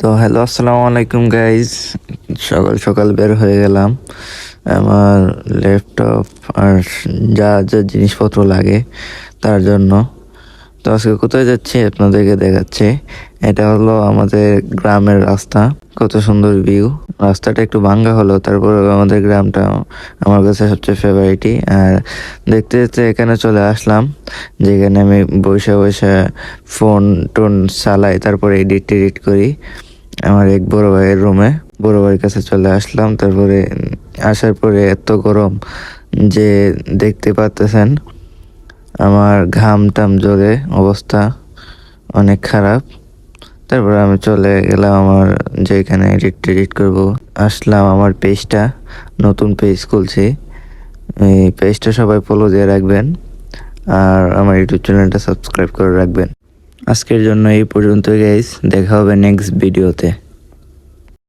তো হ্যালো আসসালামু আলাইকুম গাইজ সকাল সকাল বের হয়ে গেলাম। আমার ল্যাপটপ আর যা যা জিনিসপত্র লাগে তার জন্য। তো আজকে কোথায় যাচ্ছি আপনাদেরকে দেখাচ্ছে। এটা হলো আমাদের গ্রামের রাস্তা। কত সুন্দর ভিউ রাস্তাটা একটু ভাঙ্গা হলো, তারপর আমাদের গ্রামটা আমার কাছে সবচেয়ে ফেভারিটই আর দেখতে দেখতে এখানে চলে আসলাম, যেখানে আমি বসে বসে ফোন টোন চালাই, তারপরে এডিট টেডিট করি। আমার এক বড় ভাইয়ের রুমে বড় ভাইয়ের কাছে চলে আসলাম, তারপরে আসার পরে এত গরম যে দেখতে পাচ্তেছেন আমার ঘাম টাম জোরে অবস্থা অনেক খারাপ। তারপরে আমি চলে গেলাম আমার, যেখানে এডিট টেডিট করব। আসলাম আমার পেজটা নতুন পেজ খুলছি। এই পেজটা সবাই ফলো দিয়ে রাখবেন, আর আমার ইউটিউব চ্যানেলটা সাবস্ক্রাইব করে রাখবেন। আজকের জন্য এই পর্যন্ত গাইস দেখা হবে নেক্সট ভিডিওতে